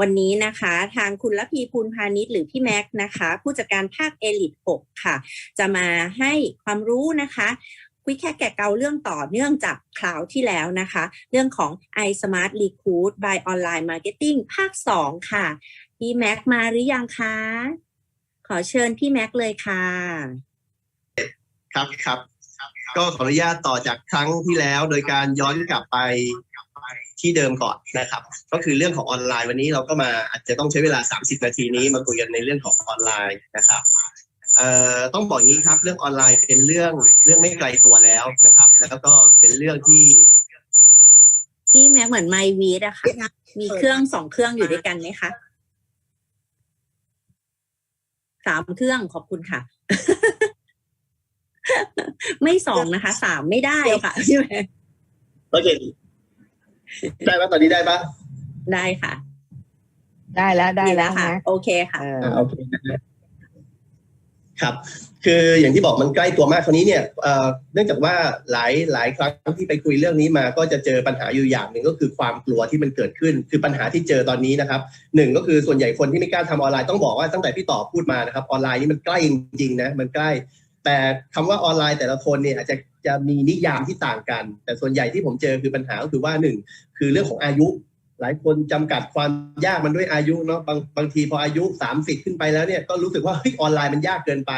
วันนี้นะคะ ทางคุณละพีภูลพาณิชย์หรือพี่แม็กซ์นะคะ ผู้จัดการภาคเอลิท6ค่ะ จะมาให้ความรู้นะคะคุยแค่แกะเกาเรื่องต่อเนื่องจากคราวที่แล้วนะคะ เรื่องของ iSmart Recruit by Online Marketing ภาค 2 ค่ะ พี่แม็กซ์มาหรือยังคะ ขอเชิญพี่แม็กซ์เลยค่ะ ครับครับ ก็ขออนุญาตต่อจากครั้งที่แล้วโดยการย้อนกลับไป ที่เดิมก่อนนะครับ ก็คือเรื่องของออนไลน์วันนี้เราก็มาอาจจะต้องใช้เวลา 30 นาทีนี้มาคุยกันในเรื่องของออนไลน์นะครับเอ่อต้องบอกงี้ครับเรื่องออนไลน์เป็นเรื่องเรื่องไม่ไกลตัวแล้วนะครับ แล้วก็เป็นเรื่องที่พี่แม็กซ์เหมือนไมวีดอะค่ะมีเครื่องสองเครื่องอยู่ด้วยกันไหมคะสามเครื่องขอบคุณค่ะ ไม่สองนะคะสามไม่ได้ค่ะใช่ไหมโอเค ได้ปะตอนนี้ได้ปะได้ค่ะ ได้แล้วได้แล้วค่ะนะโอเคค่ะเอออ่าโอเคครับ คืออย่างที่บอกมันใกล้ตัวมากคราวนี้เนี่ยเอ่อเนื่องจากว่าหลายหลายครั้งที่ไปคุยเรื่องนี้มาก็จะเจอปัญหาอยู่อย่างหนึ่งก็คือความกลัวที่มันเกิดขึ้น คือปัญหาที่เจอตอนนี้นะครับหนึ่งก็คือส่วนใหญ่คนที่ไม่กล้าทำออนไลน์ต้องบอกว่าตั้งแต่พี่ต่อพูดมานะครับออนไลน์นี่มันใกล้จริงๆนะมันใกล้ แต่คำว่าออนไลน์แต่ละคนเนี่ยอาจจะจะมีนิยามที่ต่างกัน แต่ส่วนใหญ่ที่ผมเจอคือปัญหาก็คือว่าหนึ่งคือเรื่องของอายุ หลายคนจำกัดความยากมันด้วยอายุเนาะบางบางทีพออายุ 30 ขึ้นไปแล้วเนี่ยก็รู้สึกว่าเฮ้ยออนไลน์มันยากเกินไป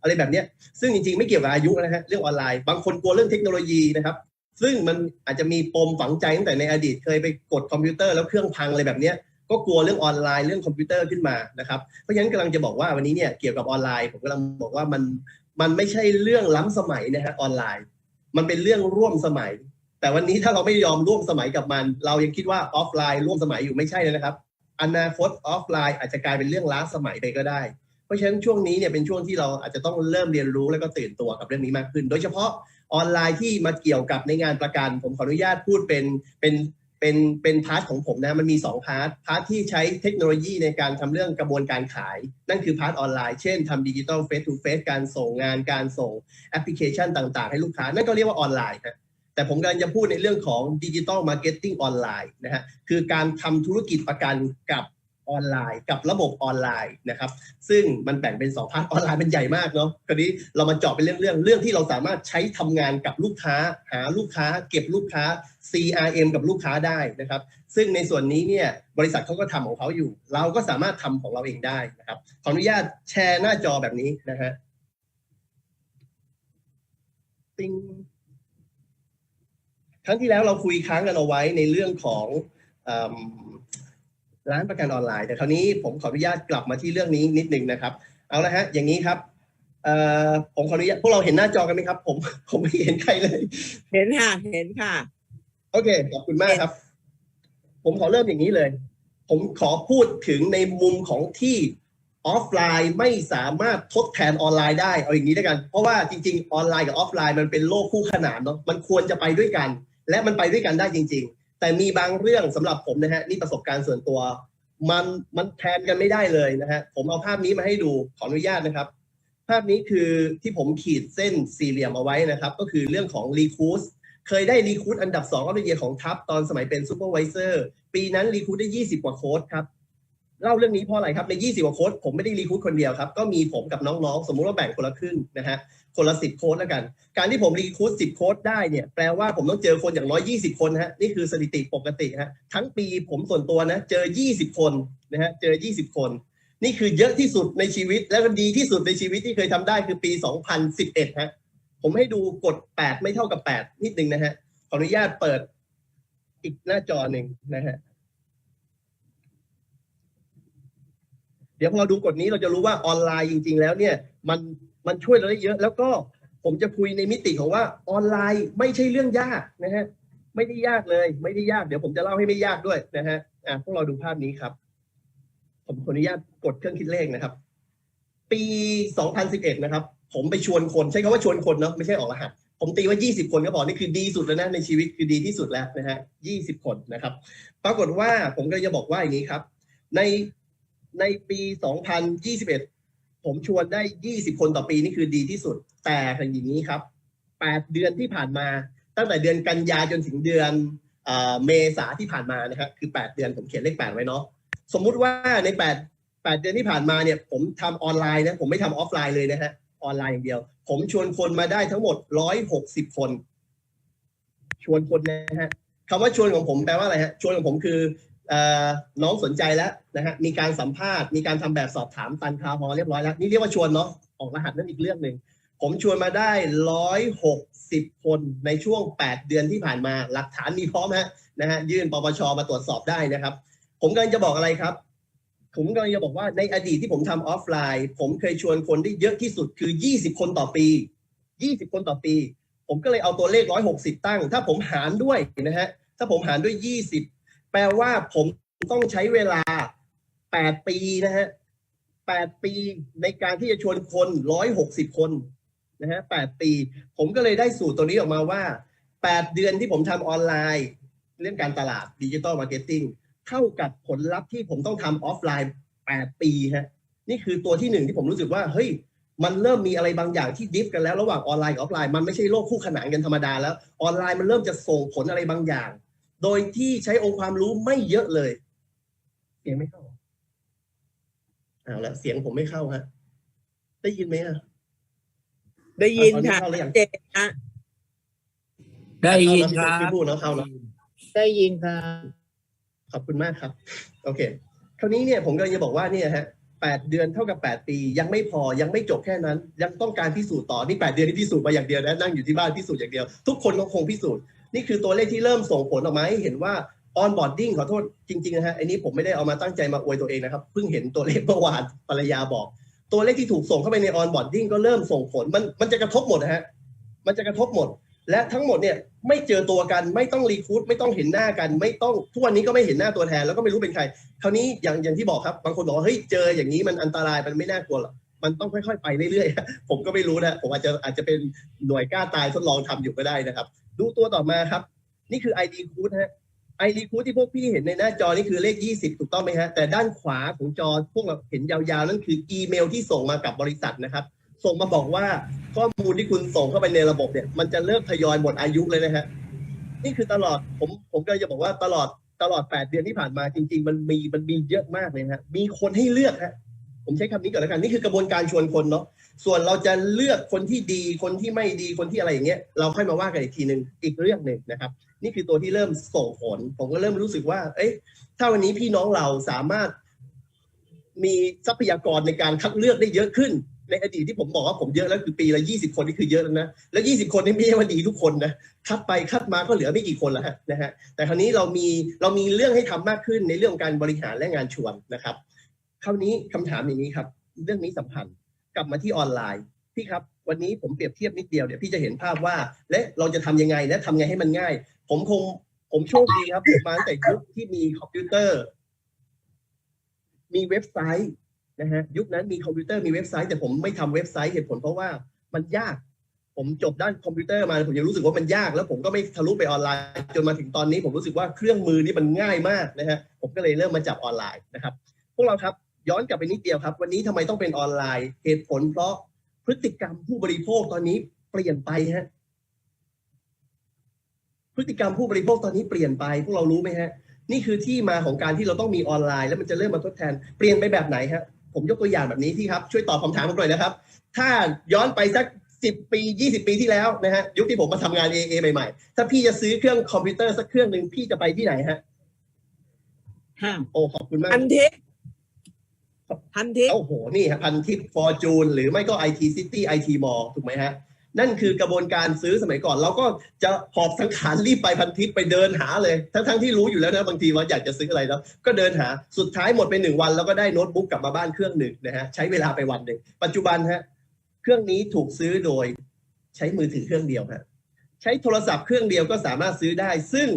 อะไรแบบเนี้ยซึ่งจริงๆไม่เกี่ยวกับอายุนะฮะเรื่องออนไลน์บางคนกลัวเรื่องเทคโนโลยีนะครับซึ่งมันอาจจะมีปมฝังใจตั้งแต่ในอดีตเคยไปกดคอมพิวเตอร์แล้วเครื่องพังอะไรแบบเนี้ยก็กลัวเรื่องออนไลน์เรื่องคอมพิวเตอร์ขึ้นมานะครับเพราะฉะนั้นกำลังจะบอกว่าวันนี้เนี่ยเกี่ยวกับออนไลน์ผมกำลังบอกว่ามัน มันไม่ใช่เรื่องล้ำสมัยนะฮะออนไลน์ มันเป็นเรื่องร่วมสมัย แต่วันนี้ถ้าเราไม่ยอมร่วมสมัยกับมัน เรายังคิดว่าออฟไลน์ร่วมสมัยอยู่ไม่ใช่นะครับ อนาคตออฟไลน์อาจจะกลายเป็นเรื่องล้าสมัยไปก็ได้ เพราะฉะนั้นช่วงนี้เนี่ยเป็นช่วงที่เราอาจจะต้องเริ่มเรียนรู้แล้วก็ตื่นตัวกับเรื่องนี้มากขึ้น โดยเฉพาะออนไลน์ที่มาเกี่ยวกับในงานประกัน ผมขออนุญาตพูดเป็นเป็น เป็นเป็นพาร์ทของผมนะมันมี 2 พาร์ทพาร์ทที่ใช้เทคโนโลยีในการทำเรื่องกระบวนการขาย นั่นคือพาร์ทออนไลน์เช่นทำดิจิทัลเฟสทูเฟสการส่งงานการส่งแอปพลิเคชันต่างๆ ให้ลูกค้า นั่นก็เรียกว่าออนไลน์ครับแต่ผมกำลังจะพูดในเรื่องของดิจิตอลมาร์เก็ตติ้งออนไลน์นะฮะคือการทำธุรกิจประกันกับ ออนไลน์ กับระบบออนไลน์นะครับ ซึ่งมันแบ่งเป็นสองพาร์ทออนไลน์มันใหญ่มากเนาะคราวนี้เรามาเจาะเป็นเรื่องเรื่องเรื่องที่เราสามารถใช้ทำงานกับลูกค้า หาลูกค้า เก็บลูกค้า CRM กับลูกค้าได้นะครับ ซึ่งในส่วนนี้เนี่ยบริษัทเขาก็ทำของเขาอยู่ เราก็สามารถทำของเราเองได้นะครับขออนุญาตแชร์หน้าจอแบบนี้นะฮะติงครั้งที่แล้วเราคุยค้างกันเอาไว้ในเรื่องของอ ร้านประกันออนไลน์ แต่คราวนี้ผมขออนุญาตกลับมาที่เรื่องนี้นิดนึงนะครับ เอาละฮะ อย่างนี้ครับเอ่อผมขออนุญาตพวกเราเห็นหน้าจอกันไหมครับ ผมผมไม่เห็นใครเลย เห็นค่ะ เห็นค่ะ โอเคขอบคุณมากครับ ผมขอเริ่มอย่างนี้เลย ผมขอพูดถึงในมุมของที่ออฟไลน์ไม่สามารถทดแทนออนไลน์ได้เอาอย่างนี้ด้วยกัน เพราะว่าจริง ๆ ออนไลน์กับออฟไลน์มันเป็นโลกคู่ขนานเนาะมันควรจะไปด้วยกัน และมันไปด้วยกันได้จริงๆ แต่มีบางเรื่องสำหรับผมนะฮะนี่ประสบการณ์ส่วนตัว มันมันแทนกันไม่ได้เลยนะฮะผมเอาภาพนี้มาให้ดูขออนุญาตนะครับ ภาพนี้คือที่ผมขีดเส้นสี่เหลี่ยมเอาไว้นะครับ ก็คือเรื่องของรีคูสเคยได้รีคูดอันดับ2องอฟเดเยียของทัพตอนสมัยเป็นซูเปอร์ไวเซอร์ปีนั้นรีคูดได้ 20 กว่าโค้ดครับ เล่าเรื่องนี้เพราะอะไรครับใน 20กว่าโค้ดผมไม่ได้รีคูดคนเดียวครับ ก็มีผมกับน้องๆ สมมุติว่าแบ่งคนละครึ่งนะฮะคนละ10โค้ดแล้วกัน การที่ผมรีคูด10โค้ดได้เนี่ยแปลว่าผมต้องเจอคนอย่างน้อย 20 คนฮะนี่คือสถิติปกติฮะทั้งปีผมส่วนตัวนะเจอ 20 คนนะฮะเจอ 20 คน นี่คือเยอะที่สุดในชีวิต และก็ดีที่สุดในชีวิตที่เคยทำได้คือปี 2011ฮะผมให้ดูกด 8 ไม่เท่ากับ 8 นิดนึงนะฮะขออนุญาตเปิดอีกหน้าจอหนึ่งนะฮะ เดี๋ยวพอเราดูกฎนี้เราจะรู้ว่าออนไลน์จริง ๆ แล้วเนี่ยมันมันช่วยเราได้เยอะ แล้วก็ผมจะคุยในมิติของว่าออนไลน์ไม่ใช่เรื่องยากนะฮะไม่ได้ยากเลย ไม่ได้ยากเดี๋ยวผมจะเล่าให้ไม่ยากด้วยนะฮะอะพวกเราดูภาพนี้ครับ ผมขออนุญาตกดเครื่องคิดเลขนะครับ ปี 2011 นะครับ ผมไปชวนคนใช้คำว่าชวนคนเนาะไม่ใช่ออกรหัสผมตีว่า 20 คนก็พอนี่คือดีสุดแล้วนะในชีวิตคือดีที่สุดแล้วนะฮะ 20 คนนะครับ ปรากฏว่าผมก็จะบอกว่าอย่างนี้ครับ ใน ในปี 2021 ผมชวนได้ 20 คนต่อปีนี่คือดีที่สุด แต่อย่างนี้ครับ 8 เดือนที่ผ่านมา ตั้งแต่เดือนกันยาจนถึงเดือนเมษาที่ผ่านมานะครับคือ 8 เดือนผมเขียนเลข 8 ไว้เนาะสมมุติว่าในแปดแปดเดือนที่ผ่านมาเนี่ย ผมทำออนไลน์นะผมไม่ทำออฟไลน์เลยนะฮะออนไลน์อย่างเดียว ผมชวนคนมาได้ทั้งหมดร้อยหกสิบคน ชวนคนนะฮะคำว่าชวนของผมแปลว่าอะไรฮะชวนของผมคือเอ่อ น้องสนใจแล้วนะฮะมีการสัมภาษณ์มีการทำแบบสอบถามตันคาพอเรียบร้อยแล้วนี่เรียกว่าชวนเนาะออกรหัสนั่นอีกเรื่องหนึ่งผมชวนมาได้ร้อยหกสิบคนในช่วงแปดเดือนที่ผ่านมา หลักฐานมีพร้อมฮะนะฮะยื่นปปชมาตรวจสอบได้นะครับ ผมกำลังจะบอกอะไรครับ ผมกำลังจะบอกว่าในอดีตที่ผมทำออฟไลน์ ผมเคยชวนคนได้เยอะที่สุดคือ20คนต่อปี20คนต่อปี ผมก็เลยเอาตัวเลข160ตั้ง ถ้าผมหารด้วยนะฮะถ้าผมหารด้วย20 แปลว่าผมต้องใช้เวลา8ปีนะฮะ8ปีในการที่จะชวนคน160คนนะฮะ8ปี ผมก็เลยได้สูตรตัวนี้ออกมาว่า8เดือนที่ผมทำออนไลน์ เรื่องการตลาดดิจิ t a ลมาร์เก็ตติ้งเท่ากับผลลัพธ์ที่ผมต้องทำออฟไลน์8ปีฮะนี่คือตัวที่หนึ่งที่ผมรู้สึกว่าเฮ้ยมันเริ่มมีอะไรบางอย่างที่ดิฟกันแล้วระหว่างออนไลน์กับออฟไลน์มันไม่ใช่โลกคู่ขนานกันธรรมดาแล้วออนไลน์มันเริ่มจะส่งผลอะไรบางอย่าง โดยที่ใช้องค์ความรู้ไม่เยอะเลย เสียงไม่เข้าเอาละเสียงผมไม่เข้าฮะได้ยินไหมอะได้ยินตอค่ะเข้าหรือยังเจนนะได้ยินคเข้ารัแล้วบพี่พูดเนาะเข้าเนาะได้ยินค่ะขอบคุณมากครับ โอเคคราวนี้เนี่ยผมกำลังจะบอกว่าเนี่ยฮะแปดเดือนเท่ากับแปดปี ยังไม่พอยังไม่จบแค่นั้น ยังต้องการพิสูจน์ต่อนี่แปดเดือนที่พิสูจน์มาอย่างเดียวนะนั่งอยู่ที่บ้านพิสูจน์อย่างเดียว ทุกคนก็คงพิสูจน์ นี่คือตัวเลขที่เริ่มส่งผลออกมาให้เห็นว่าออนบอร์ดดิ้งขอโทษจริงๆนะฮะอันนี้ผมไม่ได้เอามาตั้งใจมาอวยตัวเองนะครับ เพิ่งเห็นตัวเลขเมื่อวานภรรยาบอก ตัวเลขที่ถูกส่งเข้าไปในออนบอร์ดดิ้งก็เริ่มส่งผลมันมันจะกระทบหมดนะฮะมันจะกระทบหมด และทั้งหมดเนี่ยไม่เจอตัวกันไม่ต้องรีคูดไม่ต้องเห็นหน้ากัน ไม่ต้องทุกวันนี้ก็ไม่เห็นหน้าตัวแทนแล้วก็ไม่รู้เป็นใครคราวนี้อย่างอย่างที่บอกครับ บางคนบอกว่าเฮ้ยเจออย่างนี้มันอันตรายมันไม่น่ากลัวหรอก มันต้องค่อยๆ ไปเรื่อยๆ ผมก็ไม่รู้นะ ผมอาจจะอาจจะเป็นหน่วยกล้าตายทดลองทำอยู่ก็ได้นะครับ ดูตัวต่อมาครับ นี่คือ ID code ฮะ ID code ที่พวกพี่เห็นในหน้าจอนี่คือเลข 20 ถูกต้องไหมฮะ แต่ด้านขวาของจอพวกเราเห็นยาวๆ นั่นคืออีเมลที่ส่งมากับบริษัทนะครับ ส่งมาบอกว่าข้อมูลที่คุณส่งเข้าไปในระบบเนี่ย มันจะเริ่มทยอยหมดอายุเลยนะฮะ นี่คือตลอดผมผมก็จะบอกว่าตลอดตลอด 8 เดือนที่ผ่านมาจริง ๆ มันมีมันมีเยอะมากเลยฮะ มีคนให้เลือกฮะ ผมใช้คำนี้ก่อนแล้วกันนี่คือกระบวนการชวนคนเนาะส่วนเราจะเลือกคนที่ดีคนที่ไม่ดีคนที่อะไรอย่างเงี้ยเราค่อยมาว่ากันอีกทีหนึ่งอีกเรื่องหนึ่งนะครับ นี่คือตัวที่เริ่มส่งผลผมก็เริ่มรู้สึกว่า เอ๊ะถ้าวันนี้พี่น้องเราสามารถ มีทรัพยากรในการคัดเลือกได้เยอะขึ้น ในอดีตที่ผมบอกว่าผมเยอะแล้วคือปีละยี่สิบคนนี่คือเยอะแล้วนะแล้วยี่สิบคนนี่ไม่ใช่ว่าดีทุกคนนะคัดไปคัดมาก็เหลือไม่กี่คนแล้วนะฮะแต่คราวนี้เรามีเรามีเรื่องให้ทำมากขึ้นในเรื่องของการบริหารและงานชวนนะครับ คราวนี้คำถามอย่างนี้ครับ เรื่องนี้สำคัญกลับมาที่ออนไลน์พี่ครับ วันนี้ผมเปรียบเทียบนิดเดียวเดี๋ยวพี่จะเห็นภาพว่า และเราจะทำยังไงและทำไงให้มันง่าย ผมคงผมโชคดีครับผมมาแต่ยุคที่มีคอมพิวเตอร์ มีเว็บไซต์นะฮะยุคนั้นมีคอมพิวเตอร์มีเว็บไซต์แต่ผมไม่ทำเว็บไซต์เหตุผลเพราะว่ามันยาก ผมจบด้านคอมพิวเตอร์มาผมยังรู้สึกว่ามันยาก แล้วผมก็ไม่ทะลุไปออนไลน์ จนมาถึงตอนนี้ผมรู้สึกว่าเครื่องมือนี่มันง่ายมากนะฮะผมก็เลยเริ่มมาจับออนไลน์นะครับ พวกเราครับ ย้อนกลับไปนิดเดียวครับ วันนี้ทำไมต้องเป็นออนไลน์ เหตุผลเพราะพฤติกรรมผู้บริโภคตอนนี้เปลี่ยนไปฮะพฤติกรรมผู้บริโภคตอนนี้เปลี่ยนไปพวกเรารู้ไหมฮะ นี่คือที่มาของการที่เราต้องมีออนไลน์ แล้วมันจะเริ่มมาทดแทนเปลี่ยนไปแบบไหนฮะผมยกตัวอย่างแบบนี้ที่ครับช่วยตอบคำถามผมหน่อยนะครับ ถ้าย้อนไปสักสิบปียี่สิบปีที่แล้วนะฮะยุคที่ผมมาทำงาน AA ใหม่ๆ ถ้าพี่จะซื้อเครื่องคอมพิวเตอร์สักเครื่องหนึ่งพี่จะไปที่ไหนฮะห้างโอ้ขอบคุณมากพันทิป พันทิปโอ้โห นี่ฮะพันทิปฟอร์จูนหรือไม่ก็ IT City IT Mall ถูกไหมฮะ นั่นคือกระบวนการซื้อสมัยก่อน เราก็จะหอบสังขารรีบไปพันทิปไปเดินหาเลย ทั้งๆที่รู้อยู่แล้วนะบางทีว่าอยากจะซื้ออะไรแล้ว ก็เดินหาสุดท้ายหมดไปหนึ่งวัน แล้วก็ได้โน้ตบุ๊กกลับมาบ้านเครื่องหนึ่งนะฮะใช้เวลาไปวันหนึ่งปัจจุบันฮะเครื่องนี้ถูกซื้อโดยใช้มือถือเครื่องเดียวฮะใช้โทรศัพท์เครื่องเดียวก็สามารถซื้อได้ ซึ่ง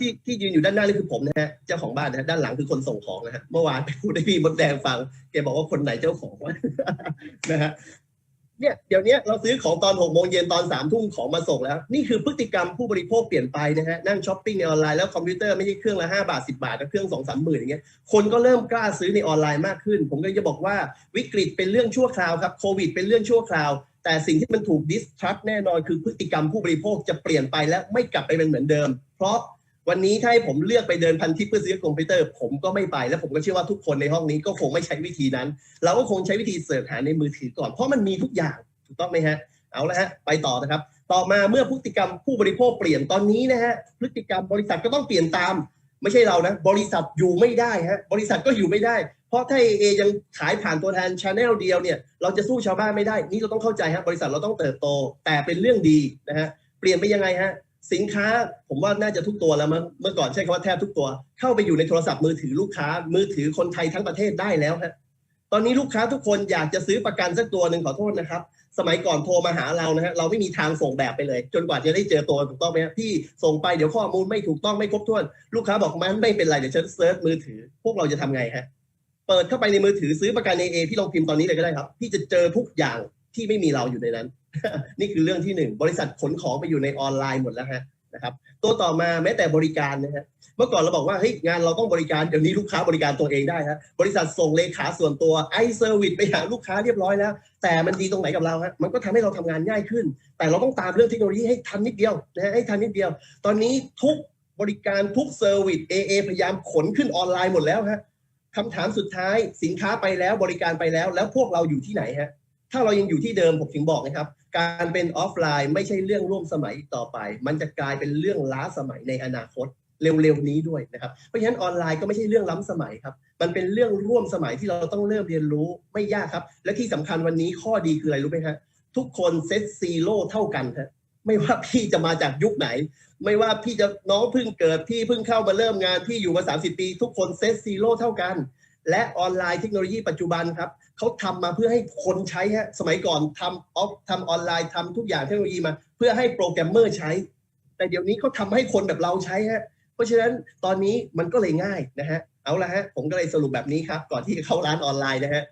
ที่ที่ยืนอยู่ด้านหน้านี่คือผมนะฮะเจ้าของบ้านนะฮะด้านหลังคือคนส่งของนะฮะเมื่อวานไปพูดให้พี่มดแดงฟังแกบอกว่าคนไหนเจ้าของวะนะฮะเนี่ยเดี๋ยวนี้เราซื้อของตอนหกโมงเย็นตอนสามทุ่มของมาส่งแล้ว นี่คือพฤติกรรมผู้บริโภคเปลี่ยนไปนะฮะนั่งช้อปปิ้งในออนไลน์แล้วคอมพิวเตอร์ไม่ใช่เครื่องละห้าบาทสิบาทแต่เครื่องสองสามหมื่นอย่างเงี้ยคนก็เริ่มกล้าซื้อในออนไลน์มากขึ้น ผมก็จะบอกว่าวิกฤตเป็นเรื่องชั่วคราวครับโควิดเป็นเรื่องชั่วคราว แต่สิ่งที่มันถูกดิสทรัพแน่นอนคือพฤติกรรมผู้บริโภคจะเปลี่ยนไปและไม่กลับไปเป็นเหมือนเดิม เพราะ วันนี้ถ้าให้ผมเลือกไปเดินพันทิปเพื่อซื้อคอมพิวเตอร์ ผมก็ไม่ไป และผมก็เชื่อว่าทุกคนในห้องนี้ก็คงไม่ใช้วิธีนั้น เราก็คงใช้วิธีเสิร์ชหาในมือถือก่อน เพราะมันมีทุกอย่างถูกต้องไหมฮะ เอาละฮะ ไปต่อนะครับ ต่อมาเมื่อพฤติกรรมผู้บริโภคเปลี่ยนตอนนี้นะฮะ พฤติกรรมบริษัทก็ต้องเปลี่ยนตาม ไม่ใช่เรานะ บริษัทอยู่ไม่ได้ฮะ บริษัทก็อยู่ไม่ได้ เพราะถ้าเอยังขายผ่านตัวแทนชาแนลเดียวเนี่ย เราจะสู้ชาวบ้านไม่ได้ นี่เราต้องเข้าใจฮะ บริษัทเราต้องเติบโต แต่เป็นเรื่องดีนะฮะ เปลี่ยนไปยังไงฮะ สินค้าผมว่าน่าจะทุกตัวแล้วมั้งเมื่อก่อนใช้คำว่าแทบทุกตัว เข้าไปอยู่ในโทรศัพท์มือถือลูกค้า มือถือคนไทยทั้งประเทศได้แล้วฮะตอนนี้ลูกค้าทุกคนอยากจะซื้อประกันสักตัวหนึ่งขอโทษนะครับ สมัยก่อนโทรมาหาเรานะฮะเราไม่มีทางส่งแบบไปเลย จนกว่าจะได้เจอตัวถูกต้องไหมพี่ส่งไปเดี๋ยวข้อมูลไม่ถูกต้องไม่ครบถ้วน ลูกค้าบอกมันไม่เป็นไรเดี๋ยวฉันเซิร์ชมือถือ พวกเราจะทำไงฮะเปิดเข้าไปในมือถือซื้อประกันในเอพี่ลองพิมพ์ตอนนี้เลยก็ได้ครับ พี่จะเจอทุกอย่างที่ไม่มีเราอยู่ในนั้น นี่คือเรื่องที่หนึ่งบริษัทขนของไปอยู่ในออนไลน์หมดแล้วฮะนะครับ ตัวต่อมาแม้แต่บริการนะฮะเมื่อก่อนเราบอกว่าเฮ้ยงานเราต้องบริการเดี๋ยวนี้ลูกค้าบริการตัวเองได้ฮะบริษัทส่งเลขาส่วนตัวไอเซอร์วิสไปหาลูกค้าเรียบร้อยแล้ว แต่มันดีตรงไหนกับเราฮะมันก็ทำให้เราทำงานง่ายขึ้น แต่เราต้องตามเรื่องเทคโนโลยีให้ทันนิดเดียวนะฮะให้ทันนิดเดียว ตอนนี้ทุกบริการทุกเซอร์วิส AA พยายามขนขึ้นออนไลน์หมดแล้วฮะคำถามสุดท้ายสินค้าไปแล้วบริการไปแล้ว แล้วพวกเราอยู่ที่ไหนฮะ ถ้าเรายังอยู่ที่เดิมผมถึงบอกนะครับ การเป็นออฟไลน์ไม่ใช่เรื่องร่วมสมัยต่อไป มันจะกลายเป็นเรื่องล้าสมัยในอนาคตเร็วๆนี้ด้วยนะครับ เพราะฉะนั้นออนไลน์ก็ไม่ใช่เรื่องล้ำสมัยครับ มันเป็นเรื่องร่วมสมัยที่เราต้องเริ่มเรียนรู้ไม่ยากครับ และที่สำคัญวันนี้ข้อดีคืออะไรรู้ไหมฮะทุกคนเซตซีโร่เท่ากันฮะไม่ว่าพี่จะมาจากยุคไหน ไม่ว่าพี่จะน้องเพิ่งเกิดพี่เพิ่งเข้ามาเริ่มงานพี่อยู่มา 30 ปี ทุกคนเซตซีโร่เท่ากัน และออนไลน์เทคโนโลยีปัจจุบันครับเขาทำมาเพื่อให้คนใช้ฮะสมัยก่อนทำออฟทำออนไลน์ทำทุกอย่างเทคโนโลยีมา เพื่อให้โปรแกรมเมอร์ใช้ แต่เดี๋ยวนี้เขาทำให้คนแบบเราใช้ฮะเพราะฉะนั้นตอนนี้มันก็เลยง่ายนะฮะเอาละฮะผมก็เลยสรุปแบบนี้ครับ ก่อนที่จะเข้าร้านออนไลน์นะฮะ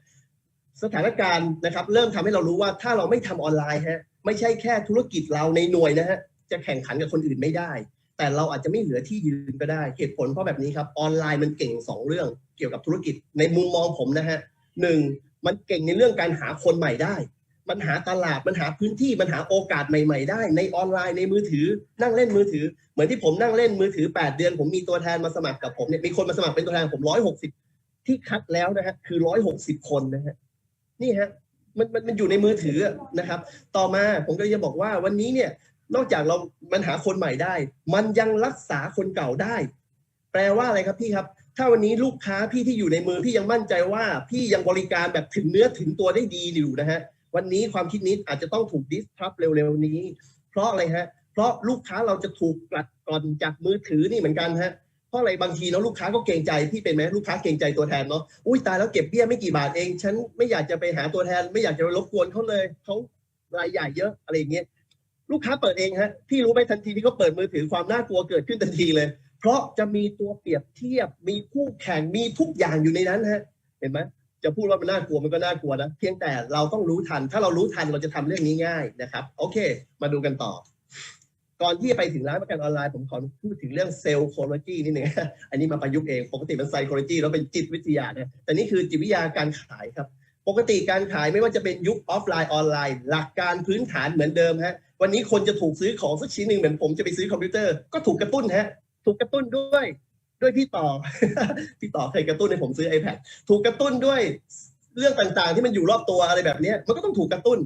สถานการณ์นะครับเริ่มทำให้เรารู้ว่าถ้าเราไม่ทำออนไลน์ฮะไม่ใช่แค่ธุรกิจเราในหน่วยนะฮะจะแข่งขันกับคนอื่นไม่ได้ แต่เราอาจจะไม่เหลือที่ยืนก็ได้ เหตุผลเพราะแบบนี้ครับ ออนไลน์มันเก่งสองเรื่องเกี่ยวกับธุรกิจ ในมุมมองผมนะฮะหนึ่งมันเก่งในเรื่องการหาคนใหม่ได้ มันหาตลาด มันหาพื้นที่ มันหาโอกาสใหม่ ๆ ได้ ในออนไลน์ในมือถือ นั่งเล่นมือถือ เหมือนที่ผมนั่งเล่นมือถือ 8 เดือน ผมมีตัวแทนมาสมัครกับผมเนี่ย มีคนมาสมัครเป็นตัวแทนผมร้อยหกสิบที่คัดแล้วนะฮะ คือร้อยหกสิบคนนะฮะ นี่ฮะ มันมันมันอยู่ในมือถือนะครับ ต่อมาผมก็จะบอกว่าวันนี้เนี่ย นอกจากเรา มันหาคนใหม่ได้ มันยังรักษาคนเก่าได้ แปลว่าอะไรครับพี่ครับ ถ้าวันนี้ลูกค้าพี่ที่อยู่ในมือพี่ยังมั่นใจว่า พี่ยังบริการแบบถึงเนื้อถึงตัวได้ดีอยู่นะฮะ วันนี้ความคิดนี้อาจจะต้องถูกดิสทับเร็วๆนี้ เพราะอะไรฮะ เพราะลูกค้าเราจะถูกกลัดกร่อนจากมือถือนี่เหมือนกันฮะเพราะอะไรบางทีเนาะลูกค้าก็เกรงใจพี่เป็นไหมลูกค้าเกรงใจตัวแทนเนาะอุ้ยตายแล้วเก็บเบี้ยไม่กี่บาทเอง ฉันไม่อยากจะไปหาตัวแทน ไม่อยากจะรบกวนเขาเลยเขารายใหญ่เยอะอะไรอย่างเงี้ย ลูกค้าเปิดเองฮะพี่รู้ไหมทันทีที่เขาเปิดมือถือความน่ากลัวเกิดขึ้นทันทีเลย เพราะจะมีตัวเปรียบเทียบ มีคู่แข่งมีทุกอย่างอยู่ในนั้นฮะ เห็นไหมจะพูดว่ามันน่ากลัวมันก็น่ากลัวนะเพียงแต่เราต้องรู้ทัน ถ้าเรารู้ทันเราจะทำเรื่องนี้ง่ายนะครับ โอเค มาดูกันต่อ ก่อนที่จะไปถึงร้านประกันออนไลน์ผมขอพูดถึงเรื่องเซลล์โคโลจีนิดนึงอันนี้มาประยุกต์เองปกติมันไซโคโลจีแล้วเป็นจิตวิทยาเนี่ยแต่นี่คือจิตวิทยาการขายครับ ปกติการขายไม่ว่าจะเป็นยุคออฟไลน์ออนไลน์ หลักการพื้นฐานเหมือนเดิมฮะ วันนี้คนจะถูกซื้อของสักชิ้นหนึ่งเหมือนผมจะไปซื้อคอมพิวเตอร์ก็ถูกกระตุ้นฮะ ถูกกระตุ้นด้วยด้วยพี่ต่อ พี่ต่อเคยกระตุ้นให้ผมซื้อ iPad ถูกกระตุ้นด้วยเรื่องต่างๆ ที่มันอยู่รอบตัวอะไรแบบนี้มันก็ต้องถูกกระตุ้น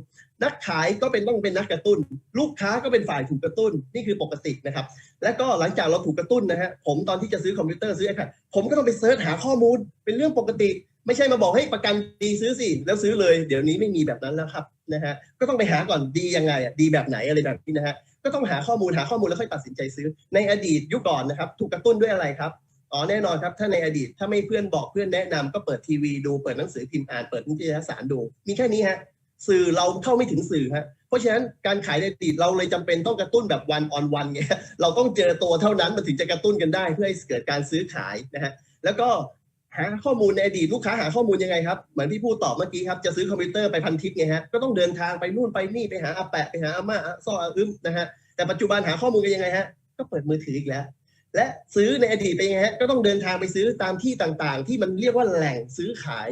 นักขายก็เป็นต้องเป็นนักกระตุ้น ลูกค้าก็เป็นฝ่ายถูกกระตุ้นนี่คือปกตินะครับ และก็หลังจากเราถูกกระตุ้นนะฮะผมตอนที่จะซื้อคอมพิวเตอร์ซื้อ iPad ผมก็ต้องไปเสิร์ชหาข้อมูลเป็นเรื่องปกติ ไม่ใช่มาบอกให้ประกันดีซื้อสิแล้วซื้อเลย เดี๋ยวนี้ไม่มีแบบนั้นแล้วครับนะฮะก็ต้องไปหาก่อนดียังไงอะดีแบบไหนอะไรแบบนี้นะฮะก็ต้องหาข้อมูลหาข้อมูลแล้วค่อยตัดสินใจซื้อ ในอดีตยุคก่อนนะครับถูกกระตุ้นด้วยอะไรครับอ๋อแน่นอนครับถ้าในอดีตถ้าไม่เพื่อนบอกเพื่อนแนะนำก็เปิดทีวีดูเปิดหนังสือพิมพ์อ่านเปิดนิตยสารดู มีแค่นี้ฮะสื่อเราเข้าไม่ถึงสื่อฮะเพราะฉะนั้นการขายในอดีตเราเลยจำเป็นต้องกระตุ้นแบบวันออนวันไงเราต้องเจอตัวเท่านั้นมันถึงจะกระตุ้นกันได้เพื่อให้เกิดการซื้อขายนะฮะแล้วก็ หาข้อมูลในอดีตลูกค้าหาข้อมูลยังไงครับเหมือนที่พูดตอบเมื่อกี้ครับจะซื้อคอมพิวเตอร์ไปพันทิปไงฮะก็ต้องเดินทางไปนู่นไปนี่ไปหาอาแปะไปหาอาม่าซ่ออาอึ้มนะฮะแต่ปัจจุบันหาข้อมูลกันยังไงฮะก็เปิดมือถืออีกแล้ว และซื้อในอดีตเป็นยังไงฮะก็ต้องเดินทางไปซื้อตามที่ต่างๆ ที่มันเรียกว่าแหล่งซื้อขาย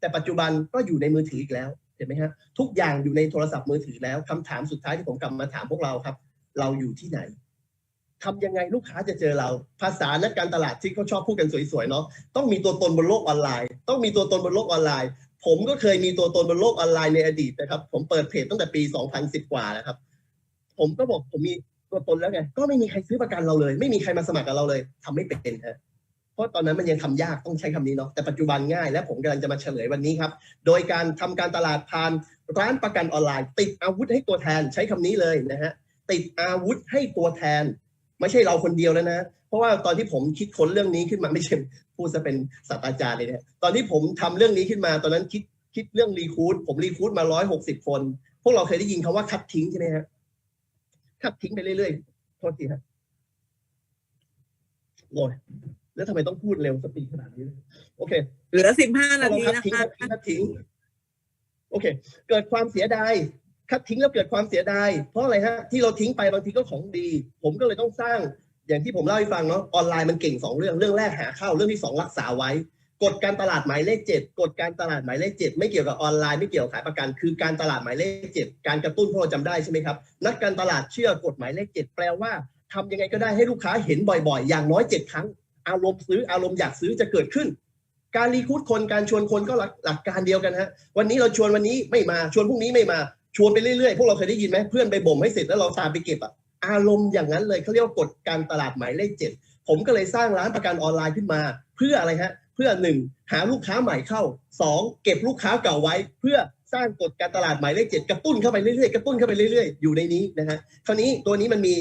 แต่ปัจจุบันก็อยู่ในมือถืออีกแล้วเห็นไหมฮะทุกอย่างอยู่ในโทรศัพท์มือถือแล้วคำถามสุดท้ายที่ผมกลับมาถามพวกเราครับ เราอยู่ที่ไหน ทำยังไงลูกค้าจะเจอเรา ภาษานักการตลาดที่เขาชอบพูดกันสวยๆเนาะต้องมีตัวตนบนโลกออนไลน์ ต้องมีตัวตนบนโลกออนไลน์ ผมก็เคยมีตัวตนบนโลกออนไลน์ในอดีตนะครับ ผมเปิดเพจตั้งแต่ปี 2010 กว่าแล้วครับ ผมก็บอกผมมีตัวตนแล้วไงก็ไม่มีใครซื้อประกันเราเลย ไม่มีใครมาสมัครกับเราเลยทำไม่เป็นฮะเพราะตอนนั้นมันยังทำยากต้องใช้คำนี้เนาะแต่ปัจจุบันง่าย และผมกำลังจะมาเฉลยวันนี้ครับ โดยการทำการตลาดผ่านร้านประกันออนไลน์ ติดอาวุธให้ตัวแทนใช้คำนี้เลยนะฮะติดอาวุธให้ตัวแทน ไม่ใช่เราคนเดียวแล้วนะ เพราะว่าตอนที่ผมคิดค้นเรื่องนี้ขึ้นมาไม่ใช่พูดซะเป็นศาสตราจารย์เลยเนี่ยตอนที่ผมทำเรื่องนี้ขึ้นมา ตอนนั้นคิดคิดเรื่องรีคูดผมรีคูดมาร้อยหกสิบคน พวกเราเคยได้ยินคำว่าคัดทิ้งใช่ไหมฮะคัดทิ้งไปเรื่อยๆโทษทีฮะโอ้ยแล้วทำไมต้องพูดเร็วสปีดขนาดนี้เลยโอเค เหลือสิบห้านาเราทีคัดนะทิ้งคะคัดทิ้งคัดทิ้ง โอเค เกิดความเสียดาย คัดทิ้งแล้วเกิดความเสียดายเพราะอะไรฮะที่เราทิ้งไปบางทีก็ของดี ผมก็เลยต้องสร้างอย่างที่ผมเล่าให้ฟังเนาะออนไลน์มันเก่งสองเรื่องเรื่องแรกหาเข้าเรื่องที่สองรักษาไว้ กฎการตลาดหมายเลขเจ็ดกฎการตลาดหมายเลขเจ็ดไม่เกี่ยวกับออนไลน์ไม่เกี่ยวกับขายประกัน คือการตลาดหมายเลขเจ็ดการกระตุ้นพวกเราจำได้ใช่ไหมครับนักการตลาดเชื่อกฎหมายเลขเจ็ดแปลว่าทำยังไงก็ได้ให้ลูกค้าเห็นบ่อยๆ อย่างน้อยเจ็ดครั้ง อารมณ์ซื้ออารมณ์อยากซื้อจะเกิดขึ้น การรีคูดคนการชวนคนก็หลักหลักการเดียวกันฮะวันนี้เราชวนวันนี้ไม่มาชวนพรุ่งนี้ไม่มา ชวนไปเรื่อยๆ พวกเราเคยได้ยินไหมเพื่อนไปบ่มให้เสร็จแล้วเราตามไปเก็บอะอารมณ์อย่างนั้นเลยเขาเรียกว่ากฎการตลาดหมายเลขเจ็ดผมก็เลยสร้างร้านประกันออนไลน์ขึ้นมา เพื่ออะไรฮะเพื่อหนึ่งหาลูกค้าใหม่เข้าสองเก็บลูกค้าเก่าไว้ เพื่อสร้างกฎการตลาดหมายเลขเจ็ดกระตุ้นเข้าไปเรื่อยๆกระตุ้นเข้าไปเรื่อยๆอยู่ในนี้นะฮะคราวนี้ตัวนี้มันมี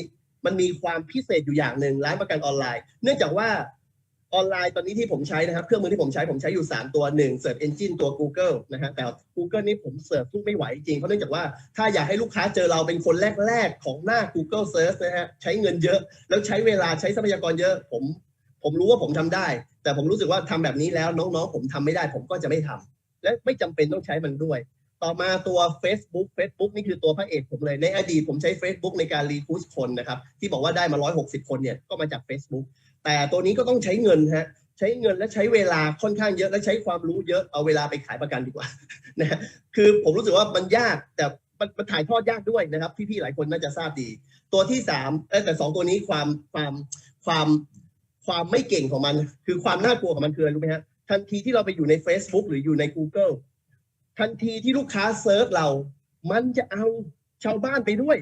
มันมีความพิเศษอยู่อย่างหนึ่งร้านประกันออนไลน์ เนื่องจากว่า ออนไลน์ตอนนี้ที่ผมใช้นะครับ เครื่องมือที่ผมใช้ผมใช้อยู่ 3 ตัว 1 Search Engine ตัว Google นะฮะแต่ Google นี่ผมเสิร์ชสู้ไม่ไหวจริง เพราะเนื่องจากว่าถ้าอยากให้ลูกค้าเจอเราเป็นคนแรก ๆ ของหน้า Google Search นะฮะใช้เงินเยอะ แล้วใช้เวลาใช้ทรัพยากรเยอะ ผมผมรู้ว่าผมทำได้ แต่ผมรู้สึกว่าทำแบบนี้แล้วน้องๆ ผมทำไม่ได้ ผมก็จะไม่ทำและไม่จำเป็นต้องใช้มันด้วย ต่อมาตัว Facebook Facebook นี่คือตัวพระเอกผมเลยในอดีตผมใช้ Facebook ในการรีคูสคนนะครับที่บอกว่าได้มา 160 คนเนี่ยก็มาจาก Facebook แต่ตัวนี้ก็ต้องใช้เงินฮะใช้เงินและใช้เวลาค่อนข้างเยอะและใช้ความรู้เยอะเอาเวลาไปขายประกันดีกว่านะฮะคือผมรู้สึกว่ามันยากแต่มันถ่ายทอดยากด้วยนะครับ พี่ๆหลายคนน่าจะทราบดี ตัวที่สามเอ้ยแต่สองตัวนี้ความความความความไม่เก่งของมัน คือความน่ากลัวของมันคืออะไรรู้ไหมฮะทันทีที่เราไปอยู่ใน Facebook หรืออยู่ใน Google ทันทีที่ลูกค้าเซิร์ชเรา มันจะเอาชาวบ้านไปด้วย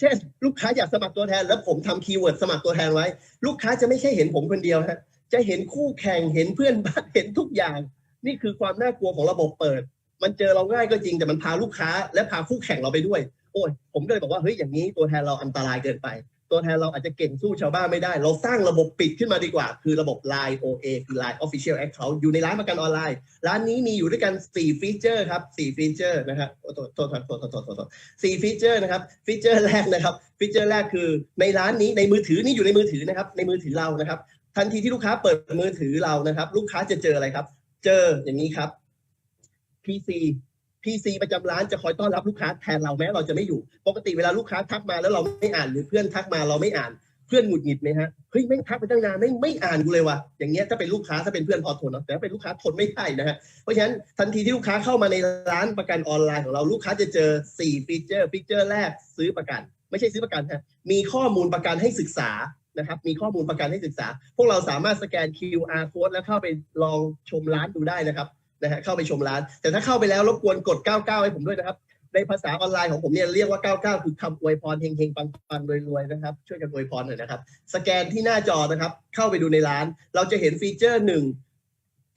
เช่น ลูกค้าอยากสมัครตัวแทน แล้วผมทำคีย์เวิร์ดสมัครตัวแทนไว้ ลูกค้าจะไม่ใช่เห็นผมคนเดียวฮะจะเห็นคู่แข่งเห็นเพื่อนบ้านเห็นทุกอย่าง นี่คือความน่ากลัวของระบบเปิด มันเจอเราง่ายก็จริงแต่มันพาลูกค้า และพาคู่แข่งเราไปด้วย โอ้ยผมก็เลยบอกว่าเฮ้ยอย่างนี้ตัวแทนเราอันตรายเกินไป ตัวแทนเราอาจจะเก่งสู้ชาวบ้านไม่ได้ เราสร้างระบบปิดขึ้นมาดีกว่า คือระบบ Line OA คือ Line Official Account อยู่ในร้านประกันออนไลน์ ร้านนี้มีอยู่ด้วยกัน 4 ฟีเจอร์ครับ 4 ฟีเจอร์นะครับโอ้โทษโทษโทษโทษโทษโทษโทษสี่ฟีเจอร์นะครับฟีเจอร์แรกนะครับฟีเจอร์แรกคือในร้านนี้ในมือถือนี่อยู่ในมือถือนะครับในมือถือเรานะครับ ทันทีที่ลูกค้าเปิดมือถือเรานะครับ ลูกค้าจะเจออะไรครับ เจออย่างนี้ครับ PC PC ประจำร้านจะคอยต้อนรับลูกค้าแทนเราแม้เราจะไม่อยู่ ปกติเวลาลูกค้าทักมาแล้วเราไม่อ่านหรือเพื่อนทักมาเราไม่อ่านเพื่อนหงุดหงิดไหมฮะเฮ้ยแม่ทักไปตั้งนานไม่ไม่อ่านกูเลยว่ะอย่างเงี้ยถ้าเป็นลูกค้าถ้าเป็นเพื่อนพอทนเนาะแต่ถ้าเป็นลูกค้าทนไม่ได้นะฮะเพราะฉะนั้นทันทีที่ลูกค้าเข้ามาในร้านประกันออนไลน์ของเราลูกค้าจะเจอ 4 ฟีเจอร์ฟีเจอร์แรกซื้อประกัน ไม่ใช่ซื้อประกันฮะมีข้อมูลประกันให้ศึกษานะครับมีข้อมูลประกันให้ศึกษา พวกเราสามารถสแกน QR code แล้วเข้าไปลองชมร้านดูได้นะครับ นะฮะเข้าไปชมร้าน แต่ถ้าเข้าไปแล้วรบกวนกด 99 ให้ผมด้วยนะครับ ในภาษาออนไลน์ของผมเนี่ยเรียกว่า 99 คือคำอวยพรเฮงๆ ปังๆรวยๆนะครับ ช่วยกันอวยพรหน่อยนะครับ สแกนที่หน้าจอนะครับ เข้าไปดูในร้าน เราจะเห็นฟีเจอร์หนึ่ง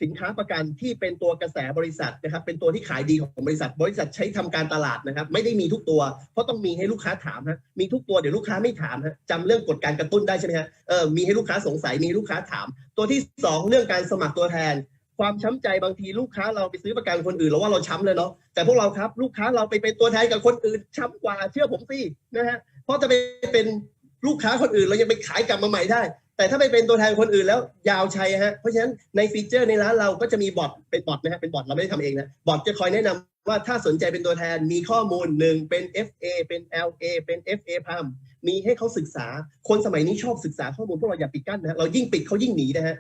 สินค้าประกันที่เป็นตัวกระแสบริษัทนะครับ เป็นตัวที่ขายดีของบริษัท บริษัทใช้ทำการตลาดนะครับ ไม่ได้มีทุกตัว เพราะต้องมีให้ลูกค้าถามฮะมีทุกตัวเดี๋ยวลูกค้าไม่ถามฮะจำเรื่องกฎการกระตุ้นได้ใช่ไหมฮะเออมีให้ลูกค้าสงสัยมีลูกค้าถาม ตัวที่สองเรื่องการสมัครตัวแทน ความช้ำใจบางทีลูกค้าเราไปซื้อประกันคนอื่นเราว่าเราช้ำเลยเนาะแต่พวกเราครับลูกค้าเราไปเป็นตัวแทนกับคนอื่นช้ำกว่าเชื่อผมสินะฮะเพราะจะไปเป็นลูกค้าคนอื่นเรายังไปขายกลับมาใหม่ได้ แต่ถ้าไปเป็นตัวแทนคนอื่นแล้วยาวชัยฮะเพราะฉะนั้นในฟีเจอร์ในร้านเราก็จะมีบอทเป็นบอทนะฮะเป็นบอทเราไม่ได้ทำเองนะบอทจะคอยแนะนำว่าถ้าสนใจเป็นตัวแทนมีข้อมูลหนึ่งเป็น FA เป็น LA เป็น FA พัมมีให้เขาศึกษาคนสมัยนี้ชอบศึกษาข้อมูลพวกเราอย่าปิดกั้นนะฮะเรายิ่งปิดเขายิ่งหนีนะฮะ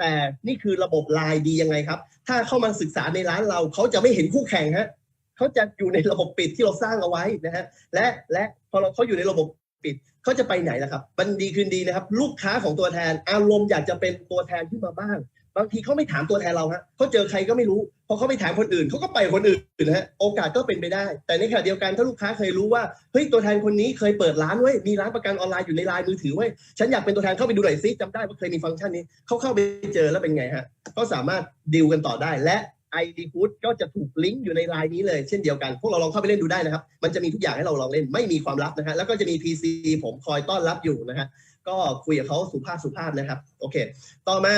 แต่นี่คือระบบลายดียังไงครับ ถ้าเข้ามาศึกษาในร้านเรา เขาจะไม่เห็นคู่แข่งฮะเขาจะอยู่ในระบบปิดที่เราสร้างเอาไว้นะฮะและและพอเราเขาอยู่ในระบบปิดเขาจะไปไหนล่ะครับ บันดีคืนดีนะครับ ลูกค้าของตัวแทนอารมณ์อยากจะเป็นตัวแทนขึ้นมาบ้าง บางทีเขาไม่ถามตัวแทนเราฮะเขาเจอใครก็ไม่รู้พอเขาไปถามคนอื่นเขาก็ไปคนอื่นนะฮะโอกาสก็เป็นไปได้ แต่ในขณะเดียวกันถ้าลูกค้าเคยรู้ว่าเฮ้ยตัวแทนคนนี้เคยเปิดร้านไว้ยมีร้านประกันออนไลน์อยู่ในไลน์มือถือไว้ยฉันอยากเป็นตัวแทนเข้าไปดูหน่อยซิจำได้ว่าเคยมีฟังก์ชันนี้เขาเข้าไปเจอแล้วเป็นไงฮะก็สามารถดีลกันต่อได้และ ID Food ก็จะถูกลิงก์อยู่ในไลน์นี้เลยเช่นเดียวกัน พวกเราลองเข้าไปเล่นดูได้นะครับ มันจะมีทุกอย่างให้เราลองเล่นไม่มีความลับนะฮะแล้วก็จะมี PC ผมคอยต้อนรับอยู่นะฮะก็คุยกับเขาสุภาพสุภาพนะครับโอเค ต่อมา